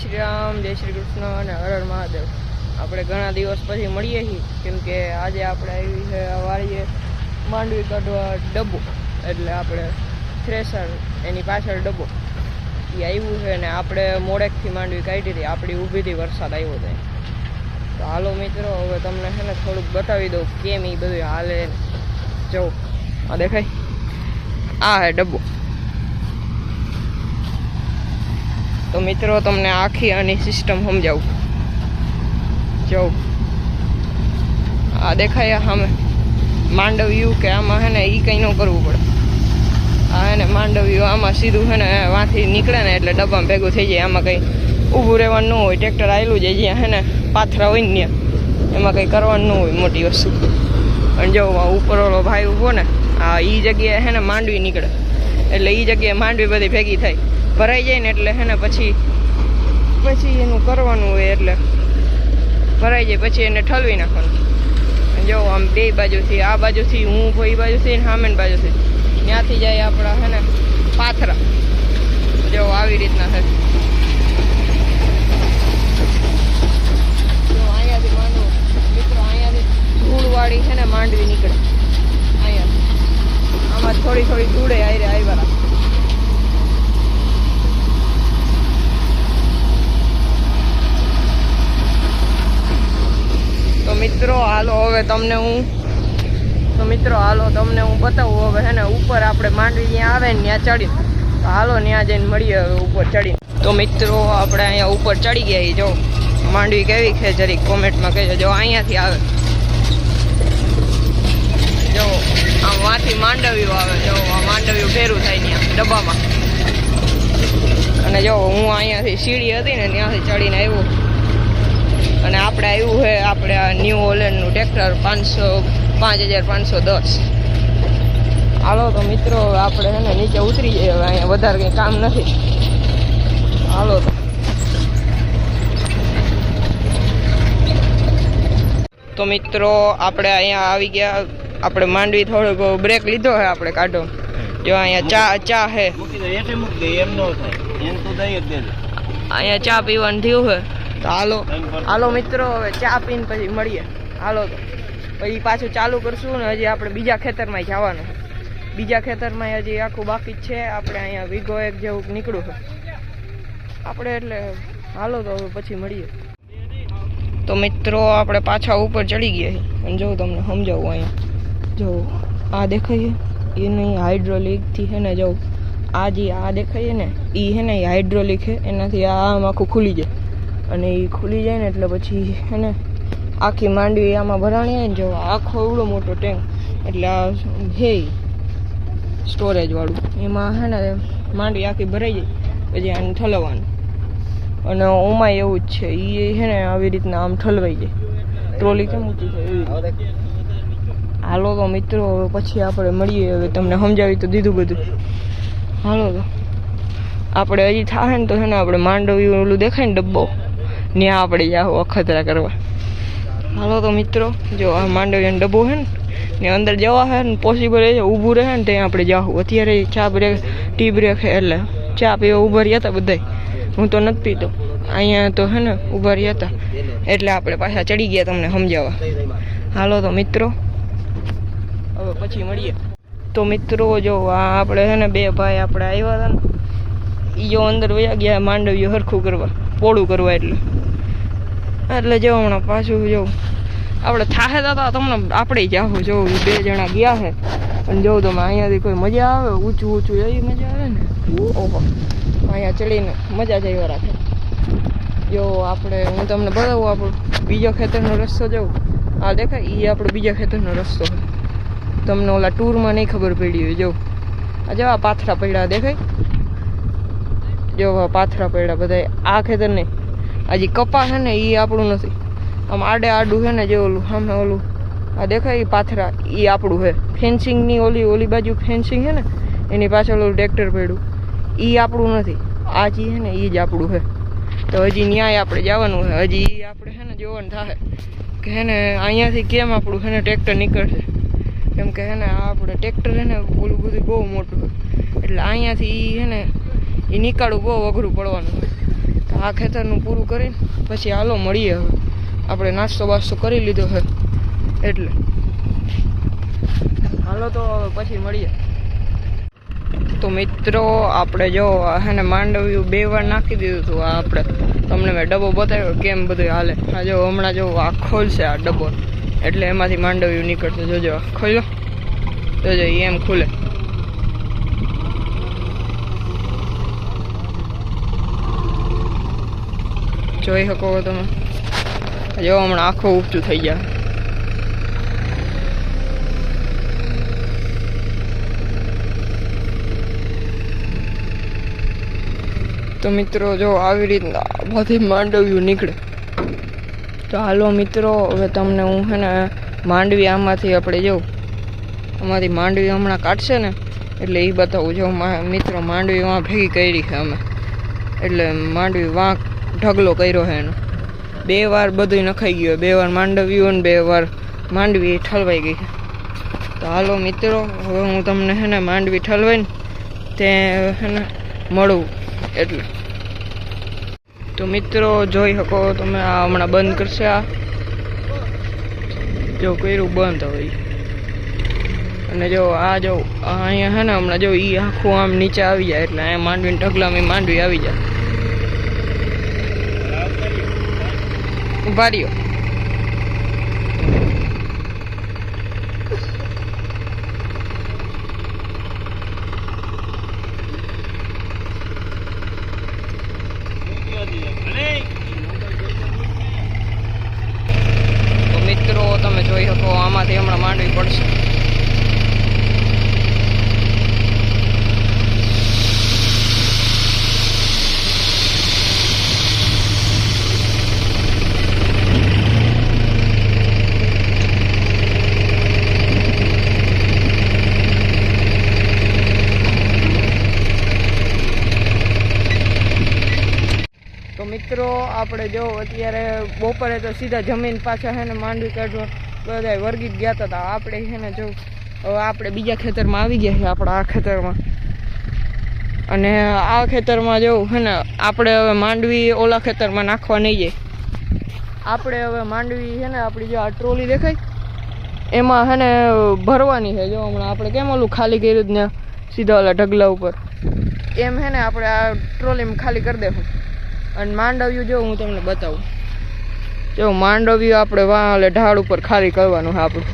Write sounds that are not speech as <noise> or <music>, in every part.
શ્રી રામ જય શ્રી કૃષ્ણ અને હર મહાદેવ. આપણે ઘણા દિવસ પછી મળીએ છીએ, કેમ કે આજે આપણે આવી છે, વાળીએ માંડવી કાઢવા ડબ્બો. એટલે આપણે થ્રેસર એની પાછળ ડબ્બો. એ આવ્યું છે ને આપણે મોડેકથી માંડવી કાઢી હતી. આપણી ઊભીથી વરસાદ આવ્યો હતો. તો હાલો મિત્રો, હવે તમને છે ને થોડુંક બતાવી દઉં કેમ એ બધું હાલે જવું આ દેખાય. આ હે ડબ્બો. તો મિત્રો, તમને આખી આની સિસ્ટમ સમજાવું. જો આ દેખાય સામે. માંડવ્યું કે આમાં હે ને એ કંઈ ન કરવું પડે. આ હે ને માંડવ્યું, આમાં સીધું હે ને વાંથી નીકળે ને એટલે ડબ્બામાં ભેગું થઈ જાય. આમાં કંઈ ઊભું રહેવાનું ન હોય, ટ્રેક્ટર આવેલું જાય જ્યાં હે ને પાથરા હોય ને એમાં કંઈ કરવાનું ન હોય મોટી વસ્તુ. અને જો ઉપરવાળો ભાઈ ઊભો ને, આ એ જગ્યાએ હે ને માંડવી નીકળે. એટલે એ જગ્યાએ માંડવી બધી ભેગી થાય. ભરાઈ જાય ને એટલે હે ને પછી પછી એનું કરવાનું હોય એટલે ભરાઈ જાય, પછી એને ઠલવી નાખવાનું. જો, આમ બે બાજુથી, આ બાજુથી, હું ઊભો એ બાજુથી ને સામેની બાજુથી. ત્યાંથી જાય આપણા હે ને પાથરા. જો, આવી રીતના છે જો અહીંયાથી માંડવું મિત્રો અહીંયાથી ધૂળવાળી છે ને માંડવી નીકળે અહીંયા આમાં થોડી થોડી ધૂળે આયરે આવ્યા રાખે તો મિત્રો હાલો હવે તમને હું તો મિત્રો, હાલો તમને હું બતાવું. હવે હે ને, ઉપર આપણે માંડવી ત્યાં આવે ને ત્યાં ચડી તો હાલો ત્યાં જઈને મળીએ હવે ઉપર ચડીને. તો મિત્રો, આપણે અહીંયા ઉપર ચડી ગયા. જો. માંડવી કેવી છે, જરીક કોમેન્ટમાં કહેજો. જો, અહીંયાથી આવે. જો, આમ વાંથી માંડવ્યું આવે. જો, આ માંડવ્યું ભેરું થાય ત્યાં ડબ્બામાં. અને જો, હું અહીંયાથી સીડી હતી ને ત્યાંથી ચડીને આવ્યો. અને આપણે આવ્યું છે આપણે આ ન્યૂ ઓલેન્ડનું ટ્રેક્ટર પાંચસો પાંચ હજાર પાંચસો દસ. હાલો તો મિત્રો આપણે છે ને નીચે ઉતરી જઈએ હવે અહીંયા વધારે કંઈ કામ નથી. હાલો તો. તો મિત્રો આપણે અહીંયા આવી ગયા. આપણે માંડવી થોડોક બ્રેક લીધો છે આપણે કાઢો. જો અહીંયા ચા ચા છે અહીંયા ચા પીવાનું થયું છે તો હાલો હાલો મિત્રો, હવે ચા પીને પછી મળીએ. હાલો તો. પછી પાછું ચાલુ કરશું ને હજી આપણે બીજા ખેતરમાં જવાનું. બીજા ખેતરમાં હજી આખું બાકી છે. આપણે અહીંયા વીઘો એક જેવું નીકળ્યું આપણે એટલે, હાલો તો હવે પછી મળીએ. તો મિત્રો, આપણે પાછા ઉપર ચડી ગયા અને જો તમને સમજાવું અહીંયા. જો, આ દેખાય એની હાઇડ્રોલિકથી હે ને જો, આ જે આ દેખાય ને એ હે ને હાઇડ્રોલિક છે. એનાથી આ આમ આખું ખુલી જાય. અને એ ખુલી જાય ને એટલે પછી છે ને આખી માંડવી આમાં ભરાણી હોય ને જો આખો એવડો મોટો ટેન્ક એટલે આ હે સ્ટોરેજવાળું એમાં હે ને માંડવી આખી ભરાઈ જાય પછી આને ઠલવવાનું અને ઓમાં એવું જ છે એ છે ને આવી રીતના આમ ઠલવાઈ જાય. ટ્રોલી કેમ ઊંચી એવી. હાલો તો મિત્રો હવે પછી આપણે મળીએ. હવે તમને સમજાવી તો દીધું બધું. હાલો તો. આપણે હજી થાય ને તો છે ને આપણે માંડવી ઓલું દેખાય ને ડબ્બો. ત્યાં આપણે જાઓ અખતરા કરવા. હાલો તો મિત્રો, જો આ માંડવીનો ડબ્બો છે ને અંદર જવા છે ને પોસિબલ એ ઊભું રહે ને, ત્યાં આપણે જાવું અત્યારે ચા બ્રેક ટી બ્રેક એટલે ચા પીવા ઊભા રહ્યા હતા બધાય. હું તો નથી પીતો. અહીંયા તો હે ને, ઊભા રહ્યા હતા એટલે આપણે પાછા ચડી ગયા તમને સમજાવવા. હાલો તો મિત્રો, હવે પછી મળીએ. તો મિત્રો, જો આ આપણે છે ને, બે ભાઈ આપણે આવ્યા હતા ને એ જો અંદર વયા ગયા માંડવીઓ હરખું કરવા. પોળું કરવા એટલે. એટલે જો હમણાં પાછું જવું આપણે થાહે દાદા તમને આપણે જાઉં જો બે જણા ગયા છે અને જોઉં તમે અહીંયાથી કોઈ મજા આવે, ઊંચું ઊંચું એવી મજા આવે ને. ઓહો. અહીંયા ચડીને મજા જ આવ્યા રાખે. જો આપણે, હું તમને બતાવું આપણો બીજો ખેતરનો રસ્તો જોઉં આ દેખાય એ આપણો બીજા ખેતરનો રસ્તો તમને ઓલા ટૂરમાં નહીં ખબર પડી હોય, જો. આ જવા પાથરા પડ્યા, દેખાય? જો પાથરા પડ્યા બધા આ ખેતર નહીં. હજી કપા છે ને એ આપણું નથી. આમ આડે આડું છે ને જે ઓલું, સામે ઓલું, આ દેખાય એ પાથરા એ આપણું છે. ફેન્સિંગની ઓલી ઓલી બાજુ ફેન્સિંગ છે ને, એની પાછળ ઓલું ટ્રેક્ટર પડ્યું. એ આપણું નથી. આ જે છે ને એ જ આપણું છે. તો હજી ન્યાય આપણે જવાનું છે. હજી એ આપણે છે ને જોવાનું થાય. કે હે ને, અહીંયાથી કેમ આપણું છે ને ટ્રેક્ટર નીકળશે? કેમ કે હે ને આપણે ટ્રેક્ટર છે ને, ઓલું બધું બહુ મોટું એટલે અહીંયાથી એ છે ને એ નીકાળવું બહુ અઘરું પડવાનું આ ખેતરનું પૂરું કરીને પછી હાલો મળીએ હવે. આપણે નાસ્તો બાસ્તો કરી લીધો છે. એટલે. હાલો તો પછી મળીએ. તો મિત્રો, આપણે જો હે ને માંડવ્યું બે વાર નાખી દીધું હતું આ આપણે. તમને મેં ડબ્બો બતાવ્યો કેમ બધું હાલે. આ જો હમણાં જો આ ખોલશે આ ડબ્બો. એટલે એમાંથી માંડવ્યું નીકળશે. જોજો ખોલ્યો. જોજો એમ ખુલે. જોઈ શકો તમે. જો, હમણાં આખું ઊંચું થઈ જાય તો મિત્રો, જો, આવી રીતના બધી માંડવ્યું નીકળે. તો હાલો મિત્રો, હવે તમને હું છે ને માંડવી આમાંથી આપણે જવું આમાંથી માંડવી હમણાં કાઢશે ને, એટલે એ બતાવું જો મિત્રો માંડવી વાં ભેગી કરી છે અમે. એટલે માંડવી વાંક ઢગલો કર્યો છે એનો. બે વાર બધું નખાઈ ગયું બે વાર માંડવ્યું અને બે વાર માંડવી ઠલવાઈ ગઈ છે. તો હાલો મિત્રો, હવે હું તમને છે ને માંડવી ઠલવાઈને તે છે ને મળું એટલે. તો મિત્રો, જોઈ શકો તમે, આ હમણાં બંધ કરશે આ. જો કર્યું બંધ હોય અને જો આ જો અહીંયા છે ને હમણાં જો એ આખું આમ નીચે આવી જાય એટલે અહીંયા માંડવીને ઢગલામાં માંડવી આવી જાય. ઊભા રહ્યો તો મિત્રો તમે જોઈ શકો આમાંથી હમણાં માંડવી પડશે તો મિત્રો આપણે જો અત્યારે બપોરે તો સીધા જમીન પાછા છે ને માંડવી કાઢવા બધા વર્ગીત ગયા હતા આપણે છે ને જો આપણે બીજા ખેતરમાં આવી ગયા છીએ આપણા આ ખેતરમાં. અને આ ખેતરમાં જવું છે ને આપણે હવે માંડવી ઓલા ખેતરમાં નાખવા નહીં જાય આપણે હવે માંડવી છે ને આપણી જો આ ટ્રોલી દેખાય, એમાં છે ને ભરવાની છે. જો હમણાં આપણે કેમ ઓલું ખાલી કર્યું જ ને સીધા ઓલા ઢગલા ઉપર. એમ છે ને આપણે આ ટ્રોલીમાં ખાલી કરી દેવું. અને માંડવ્યું જો હું તમને બતાવું. જો માંડવ્યું આપણે વાં એટલે ઢાળ ઉપર ખાલી કરવાનું છે આપણું.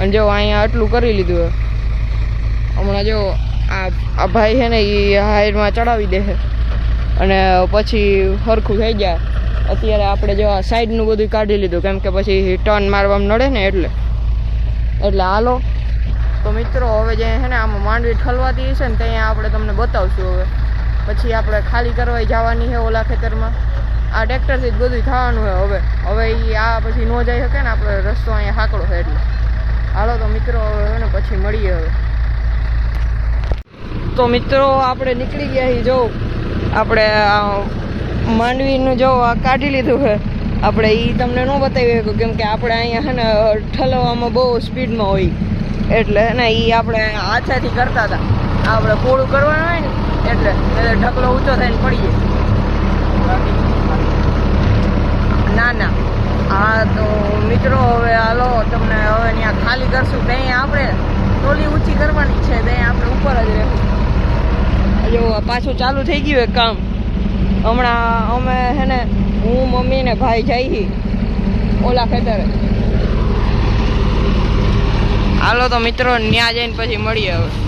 અને જો અહીંયા આટલું કરી લીધું હમણાં જો આ આ ભાઈ છે ને એ હાઈરમાં ચડાવી દે છે. અને પછી સરખું થઈ જાય. અત્યારે આપણે જો આ સાઈડનું બધું કાઢી લીધું. કેમ કે પછી ટર્ન મારવામાં નડે ને એટલે. એટલે હાલો. તો મિત્રો, હવે જે છે ને આમાં માંડવી ઠલવાતી હશે ને ત્યાં આપણે તમને બતાવશું હવે. પછી આપણે ખાલી કરવા જવાની છે ઓલા ખેતરમાં. આ ટ્રેક્ટરથી જ બધું થવાનું છે હવે. હવે એ આ પછી ન જઈ શકે ને, આપણે રસ્તો અહીંયા હાકડો છે એટલે. હાલો તો મિત્રો, હવે ને પછી મળીએ હવે. તો મિત્રો, આપણે નીકળી ગયા છીએ જો. આપણે માંડવીનું જો કાઢી લીધું છે આપણે એ તમને ન બતાવી શકું કેમ કે આપણે અહીંયા છે ને ઠલવવામાં બહુ સ્પીડમાં હોય. એટલે ને એ આપણે આછાથી કરતા હતા. આપણે પોળું કરવાનું હોય ને એટલે ઢગલો ઊંચો થઈને પડીએ. ના ના. હા તો મિત્રો, હવે હાલો, તમને હવે ત્યાં ખાલી કરશું. ત્યાં આપણે ટોલી ઊંચી કરવાની છે, ત્યાં આપણે ઉપર જ રહેવું. જો પાછું ચાલુ થઈ ગયું એક કામ. હમણાં અમે હે ને, હું, મમ્મી ને ભાઈ જઈ ઓલા ખેતરે. હાલો તો મિત્રો ત્યાં જઈને પછી મળીએ હવે.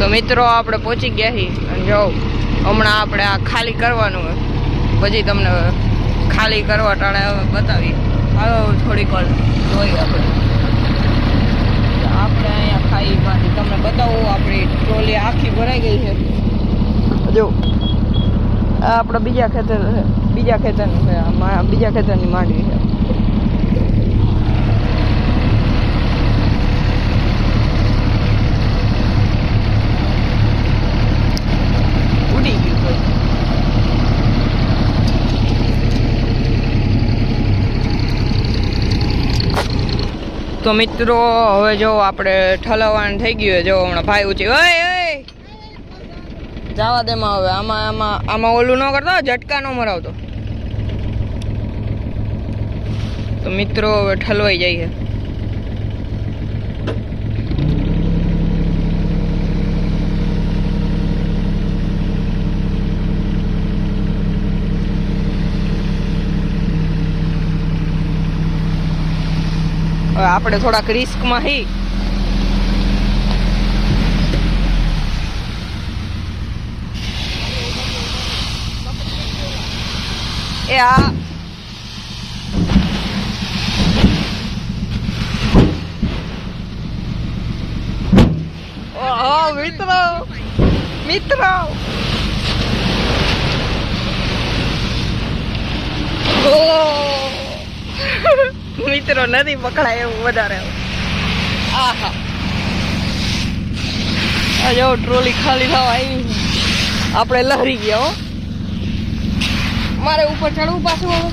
તો મિત્રો આપણે પહોંચી ગયા છીએ અને જો, હમણાં આપણે આ ખાલી કરવાનું હોય. પછી તમને ખાલી કરવા ટાણે બતાવી હવે થોડીક વાર જોઈએ આપણે. આપણે અહીંયા ખાઈમાંથી તમને બતાવું, આપણી ટ્રોલી આખી ભરાઈ ગઈ છે. જો, આ આપણે બીજા ખેતર બીજા ખેતરનું છે બીજા ખેતરની માંડવી છે ઉડી ગયું કોઈ તો મિત્રો, હવે જો આપણે ઠલવવાનું થઈ ગયું. જો હમણાં ભાઈ ઉચી ઓય ઓય! જવા દેમાં હવે. આમાં આમાં આમાં ઓલું ન કરતો ઝટકા ન મરાવતો. તો મિત્રો, હવે ઠલવાઈ જાય છે હવે આપણે થોડાક રિસ્કમાં હી. એ આ. ઓહો મિત્રો. મિત્રો. ઓહ. <laughs> મિત્રો નથી પકડાય એવું વધારે આહા. આ જો ટ્રોલી ખાલી થવા આવી આપણે લહરી ગયા હો. મારે ઉપર ચડવું પાછું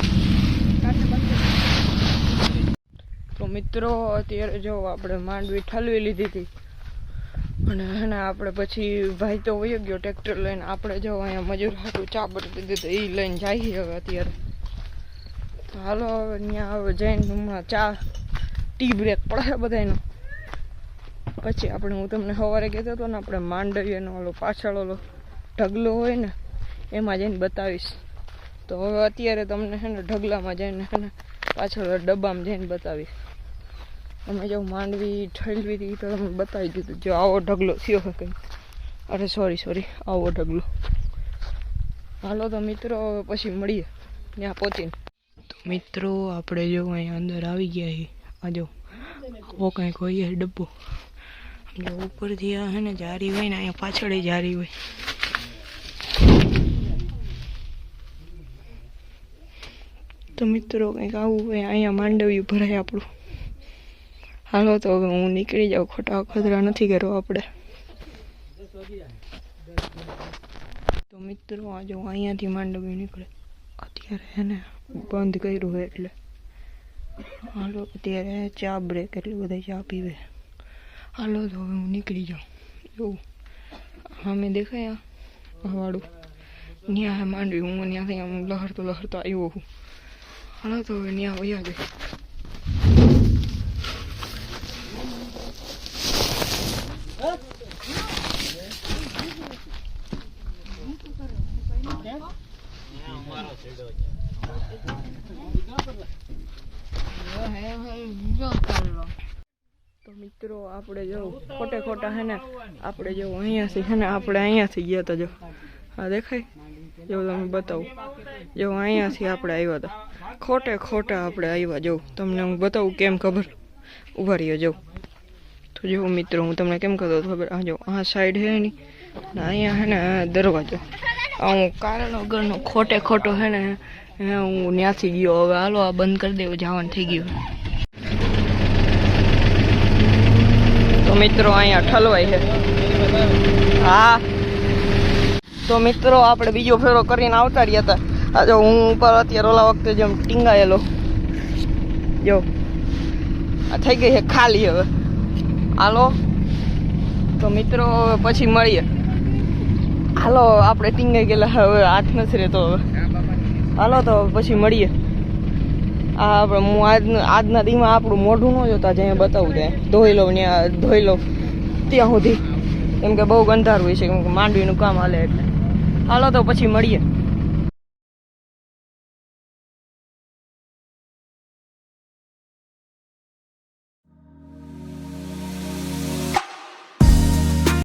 તો મિત્રો, અત્યારે જો આપણે માંડવી ઠલવી લીધી હતી. અને એને આપણે પછી ભાઈ તો વયો ગયો, ટ્રેક્ટર લઈને. આપણે જો અહીંયા મજૂર હાટું ચા બટી દીધું તો એ લઈને જઈએ હવે અત્યારે. તો હાલો, હવે ત્યાં હવે જઈને હમણાં ચા ટી બ્રેક પડે બધાનો પછી આપણે, હું તમને સવારે કહેતો હતો ને, આપણે માંડવીનો ઓલો પાછળ ઓલો ઢગલો હોય ને, એમાં જઈને બતાવીશ. તો હવે અત્યારે તમને છે ને, ઢગલામાં જઈને છે ને, પાછળ ડબ્બામાં જઈને બતાવીશ. અમે જો માંડવી ઠલવી હતી તો તમને બતાવી દીધું, જો આવો ઢગલો થયો હોય કંઈ અરે સોરી સોરી આવો ઢગલો. હાલો તો મિત્રો, હવે પછી મળીએ. ત્યાં પહોંચીને. મિત્રો, આપણે જો અહીંયા અંદર આવી ગયા છીએ. આ જો, આવો કંઈક હોય ડબ્બો. જો ઉપરથી આ છે ને જારી હોય ને, અહીંયા પાછળ જારી હોય. તો મિત્રો, કંઈક આવું હોય, અહીંયા માંડવ્યું ભરાય આપણું. હાલો તો હવે હું નીકળી જાઉં, ખોટા ખતરા નથી કરવા આપણે. તો મિત્રો, આ જો અહીંયાથી માંડવ્યું નીકળે. અત્યારે એને બંધ કર્યું હોય એટલે. હાલો, અત્યારે ચા બ્રેક એટલે બધા ચા પીવે. હાલો, તો હવે હું નીકળી જાઉં. એવું. અમે દેખાય વાળું. ત્યાં માંડવી, હું ત્યાંથી આમ લહરતો લહરતો આવ્યો હું. હાલો, તો હવે ત્યાં વયા જાય તો મિત્રો આપણે જો ખોટે ખોટા હે ને આપણે જો અહીંયાથી હે ને આપણે અહીંયાથી ગયા હતા જો. હા દેખાય? જો તમે બતાવું. જો અહીંયાથી આપણે આવ્યા હતા ખોટે ખોટા આપણે આવ્યા જો. તમને હું બતાવું કેમ ખબર? ઊભા રહ્યો જો. તો જો મિત્રો હું તમને કેમ કહેતો હતો ખબર? આ જો આ સાઈડ હે ની અહીંયા હે ને દરવાજો. હું કારણ વગરનો ખોટે ખોટો હે ને હે હું ત્યાંથી ગયો. હવે હાલો આ બંધ કરી દેવું જવાનું થઈ ગયું તો મિત્રો અહીંયા ઠલવાય છે. હા. તો મિત્રો, આપણે બીજો ફેરો કરીને આવતા રહ્યા હતા. આ જો હું ઉપર અત્યારે ઓલા વખતે જેમ ટીંગાયેલો. જો. આ થઈ ગઈ છે ખાલી હવે. હાલો. તો મિત્રો, હવે પછી મળીએ. હાલો, આપણે ટીંગાઈ ગયેલા, હવે હાથ નથી રહેતો હવે. હાલો, તો પછી મળીએ. આ આપણે હું આજના આજના દીમાં આપણું મોઢું ન જોતા જે બતાવું ત્યાં ધોઈ લઉં ત્યાં ધોઈ લઉં ત્યાં સુધી. કેમ કે બહુ ગંધારું હોય છે, કેમ કે માંડવીનું કામ હાલે એટલે. હાલો તો પછી મળીએ.